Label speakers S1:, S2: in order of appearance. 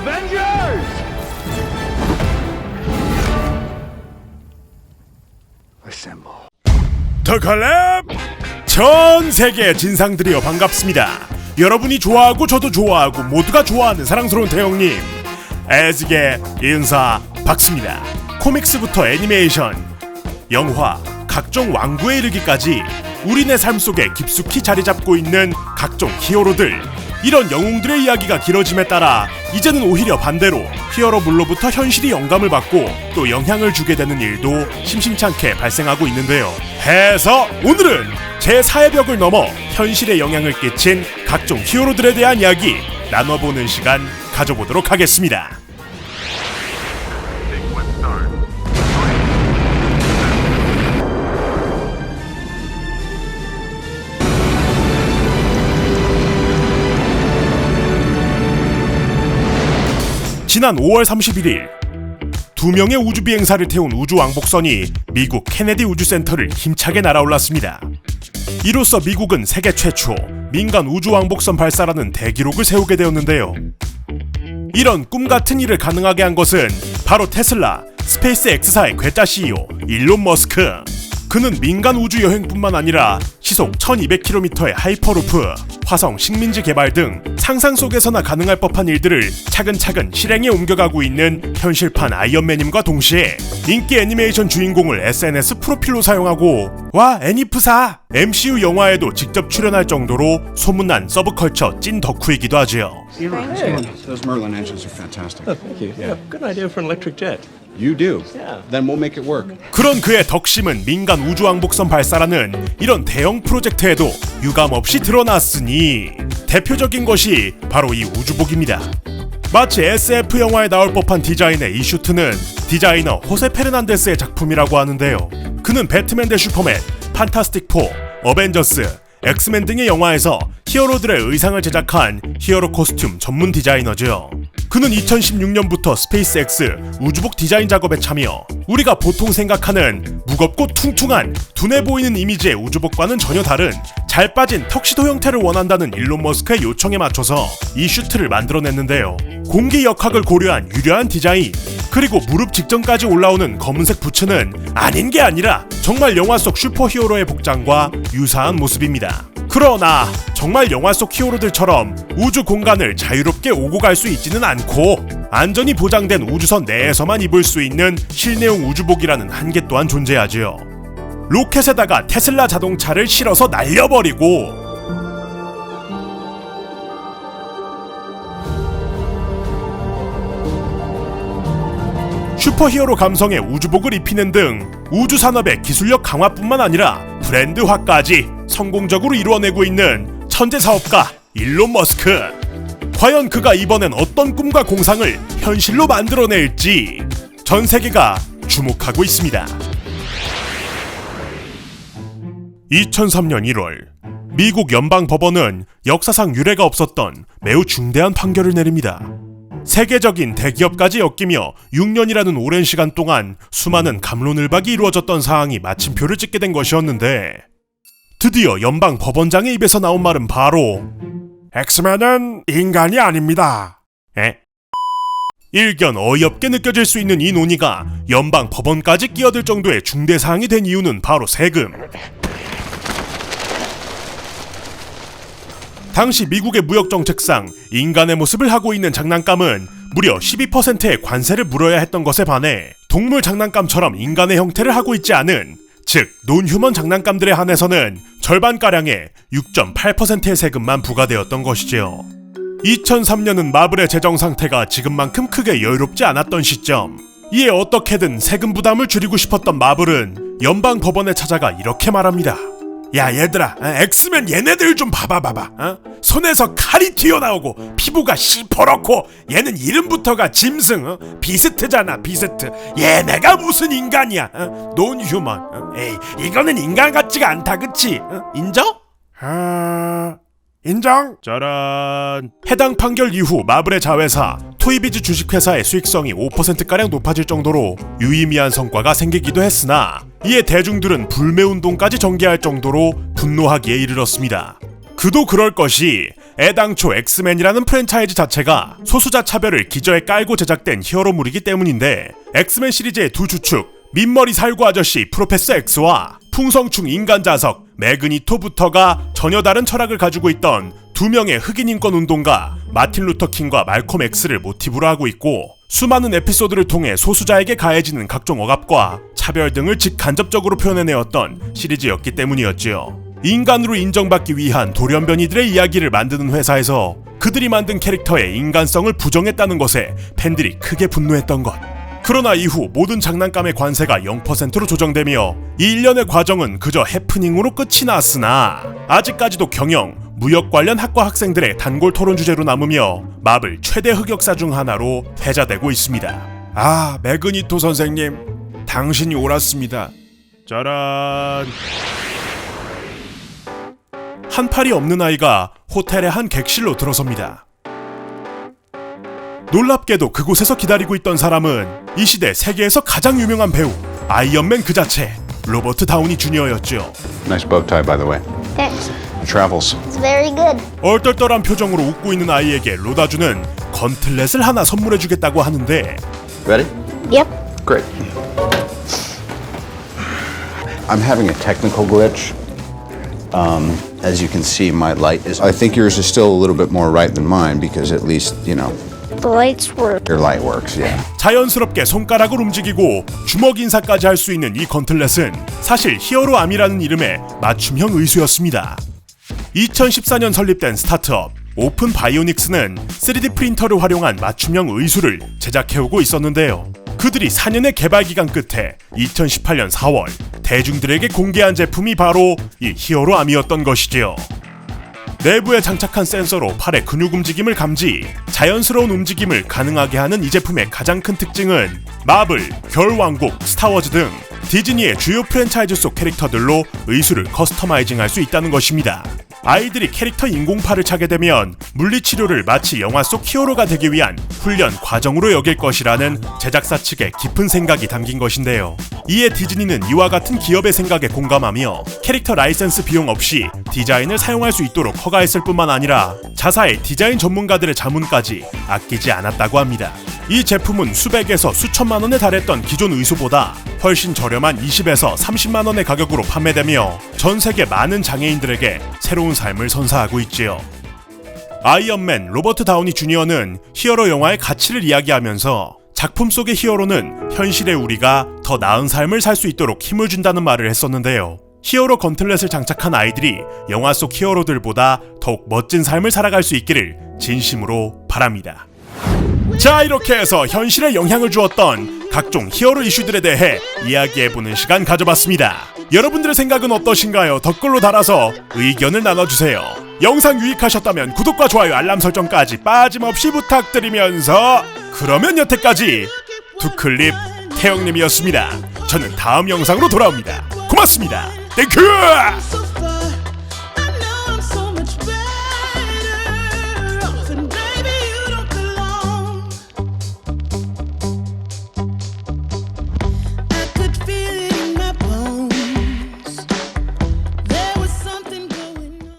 S1: Avengers! Assemble.
S2: 더 컬랩 전 세계 진상들이여 반갑습니다. 여러분이 좋아하고 저도 좋아하고 모두가 좋아하는 사랑스러운 태영님 애직의 인사 박습니다. 코믹스부터 애니메이션, 영화, 각종 왕구에 이르기까지 우리네 삶 속에 깊숙이 자리 잡고 있는 각종 히어로들 이런 영웅들의 이야기가 길어짐에 따라 이제는 오히려 반대로 히어로물로부터 현실이 영감을 받고 또 영향을 주게 되는 일도 심심찮게 발생하고 있는데요. 해서 오늘은 제 사회 벽을 넘어 현실에 영향을 끼친 각종 히어로들에 대한 이야기 나눠보는 시간 가져보도록 하겠습니다. 지난 5월 31일 두 명의 우주 비행사를 태운 우주 왕복선이 미국 케네디 우주센터를 힘차게 날아올랐습니다. 이로써 미국은 세계 최초 민간 우주 왕복선 발사라는 대기록을 세우게 되었는데요. 이런 꿈 같은 일을 가능하게 한 것은 바로 테슬라 스페이스 X사의 괴짜 CEO 일론 머스크. 그는 민간 우주 여행뿐만 아니라 시속 1200km의 하이퍼루프, 화성 식민지 개발 등 상상 속에서나 가능할 법한 일들을 차근차근 실행에 옮겨가고 있는 현실판 아이언맨임과 동시에 인기 애니메이션 주인공을 SNS 프로필로 사용하고 와 애니프사 MCU 영화에도 직접 출연할 정도로 소문난 서브컬처 찐 덕후이기도 하지요.
S3: Those Merlin engines are fantastic.
S4: Thank you. Yeah. Good idea for an electric jet.
S3: You do. Then we'll make it work.
S2: 그런 그의 덕심은 민간 우주왕복선 발사라는 이런 대형 프로젝트에도 유감없이 드러났으니 대표적인 것이 바로 이 우주복입니다. 마치 SF 영화에 나올 법한 디자인의 이 슈트는 디자이너 호세 페르난데스의 작품이라고 하는데요. 그는 배트맨 대 슈퍼맨, 판타스틱 4, 어벤져스, 엑스맨 등의 영화에서 히어로들의 의상을 제작한 히어로 코스튬 전문 디자이너죠. 그는 2016년부터 스페이스X 우주복 디자인 작업에 참여. 우리가 보통 생각하는 무겁고 퉁퉁한 둔해 보이는 이미지의 우주복과는 전혀 다른 잘 빠진 턱시도 형태를 원한다는 일론 머스크의 요청에 맞춰서 이 슈트를 만들어냈는데요. 공기 역학을 고려한 유려한 디자인, 그리고 무릎 직전까지 올라오는 검은색 부츠는 아닌 게 아니라 정말 영화 속 슈퍼히어로의 복장과 유사한 모습입니다. 그러나 정말 영화 속 히어로들처럼 우주 공간을 자유롭게 오고 갈 수 있지는 않고 안전이 보장된 우주선 내에서만 입을 수 있는 실내용 우주복이라는 한계 또한 존재하지요. 로켓에다가 테슬라 자동차를 실어서 날려버리고 슈퍼히어로 감성의 우주복을 입히는 등 우주 산업의 기술력 강화뿐만 아니라 브랜드화까지 성공적으로 이루어내고 있는 천재 사업가 일론 머스크. 과연 그가 이번엔 어떤 꿈과 공상을 현실로 만들어낼지 전 세계가 주목하고 있습니다. 2003년 1월 미국 연방 법원은 역사상 유례가 없었던 매우 중대한 판결을 내립니다. 세계적인 대기업까지 엮이며 6년이라는 오랜 시간 동안 수많은 감론을박이 이루어졌던 사항이 마침표를 찍게 된 것이었는데 드디어 연방 법원장의 입에서 나온 말은 바로 엑스맨은 인간이 아닙니다. 에? 일견 어이없게 느껴질 수 있는 이 논의가 연방 법원까지 끼어들 정도의 중대 사항이 된 이유는 바로 세금. 당시 미국의 무역 정책상 인간의 모습을 하고 있는 장난감은 무려 12%의 관세를 물어야 했던 것에 반해 동물 장난감처럼 인간의 형태를 하고 있지 않은 즉 논휴먼 장난감들에 한해서는 절반가량의 6.8%의 세금만 부과되었던 것이지요. 2003년은 마블의 재정 상태가 지금만큼 크게 여유롭지 않았던 시점. 이에 어떻게든 세금 부담을 줄이고 싶었던 마블은 연방 법원에 찾아가 이렇게 말합니다. 야 얘들아 어, 엑스맨 얘네들 좀 봐봐 봐봐 어? 손에서 칼이 튀어나오고 피부가 시퍼렇고 얘는 이름부터가 짐승 어? 비스트잖아 비스트 얘네가 무슨 인간이야 어? 논 휴먼 어? 에이 이거는 인간 같지가 않다 그치 어? 인정? 아... 인정? 짜란 해당 판결 이후 마블의 자회사 토이비즈 주식회사의 수익성이 5%가량 높아질 정도로 유의미한 성과가 생기기도 했으나 이에 대중들은 불매운동까지 전개할 정도로 분노하기에 이르렀습니다. 그도 그럴 것이 애당초 엑스맨이라는 프랜차이즈 자체가 소수자 차별을 기저에 깔고 제작된 히어로물이기 때문인데 엑스맨 시리즈의 두 주축 민머리 살구 아저씨 프로페서 X와 풍성충 인간 자석 매그니토부터가 전혀 다른 철학을 가지고 있던 두 명의 흑인 인권 운동가 마틴 루터 킹과 말콤 X를 모티브로 하고 있고 수많은 에피소드를 통해 소수자에게 가해지는 각종 억압과 차별 등을 직간접적으로 표현해내었던 시리즈였기 때문이었지요. 인간으로 인정받기 위한 돌연변이들의 이야기를 만드는 회사에서 그들이 만든 캐릭터의 인간성을 부정했다는 것에 팬들이 크게 분노했던 것. 그러나 이후 모든 장난감의 관세가 0%로 조정되며 이 일련의 과정은 그저 해프닝으로 끝이 났으나 아직까지도 경영, 무역 관련 학과 학생들의 단골 토론 주제로 남으며 마블 최대 흑역사 중 하나로 회자되고 있습니다. 아, 매그니토 선생님, 당신이 옳았습니다. 짜란. 한 팔이 없는 아이가 호텔의 한 객실로 들어섭니다. 놀랍게도 그곳에서 기다리고 있던 사람은 이 시대 세계에서 가장 유명한 배우 아이언맨 그 자체 로버트 다우니 주니어였죠.
S3: Nice bow tie, by the way.
S5: Thanks.
S3: Travels.
S5: It's very good.
S2: 얼떨떨한 표정으로 웃고 있는 아이에게 로다주는 건틀렛을 하나 선물해주겠다고 하는데
S3: Ready?
S5: Yep.
S3: Great. I'm having a technical glitch. Um, as you can see, my light is. I think yours is still a little bit more right than mine because at least, you know,
S5: The lights work.
S3: your light works, yeah.
S2: 자연스럽게 손가락을 움직이고 주먹 인사까지 할 수 있는 이 건틀렛은 사실 히어로 암이라는 이름의 맞춤형 의수였습니다. 2014년 설립된 스타트업 오픈 바이오닉스는 3D 프린터를 활용한 맞춤형 의수를 제작해오고 있었는데요. 그들이 4년의 개발 기간 끝에 2018년 4월 대중들에게 공개한 제품이 바로 이 히어로 암이었던 것이지요. 내부에 장착한 센서로 팔의 근육 움직임을 감지, 자연스러운 움직임을 가능하게 하는 이 제품의 가장 큰 특징은 마블, 별왕국, 스타워즈 등 디즈니의 주요 프랜차이즈 속 캐릭터들로 의수를 커스터마이징 할 수 있다는 것입니다. 아이들이 캐릭터 인공팔을 차게 되면 물리치료를 마치 영화 속 히어로가 되기 위한 훈련 과정으로 여길 것이라는 제작사 측의 깊은 생각이 담긴 것인데요. 이에 디즈니는 이와 같은 기업의 생각에 공감하며 캐릭터 라이센스 비용 없이 디자인을 사용할 수 있도록 허가했을 뿐만 아니라 자사의 디자인 전문가들의 자문까지 아끼지 않았다고 합니다. 이 제품은 수백에서 수천만 원에 달했던 기존 의수보다 훨씬 저렴한 20에서 30만 원의 가격으로 판매되며 전 세계 많은 장애인들에게 새로운 삶을 선사하고 있지요. 아이언맨 로버트 다우니 주니어는 히어로 영화의 가치를 이야기하면서 작품 속의 히어로는 현실의 우리가 더 나은 삶을 살 수 있도록 힘을 준다는 말을 했었는데요. 히어로 건틀렛을 장착한 아이들이 영화 속 히어로들보다 더욱 멋진 삶을 살아갈 수 있기를 진심으로 바랍니다. 자 이렇게 해서 현실에 영향을 주었던 각종 히어로 이슈들에 대해 이야기해보는 시간 가져봤습니다. 여러분들의 생각은 어떠신가요? 댓글로 달아서 의견을 나눠주세요. 영상 유익하셨다면 구독과 좋아요 알람 설정까지 빠짐없이 부탁드리면서 그러면 여태까지 두클립 태영님이었습니다. 저는 다음 영상으로 돌아옵니다. 고맙습니다. 땡큐!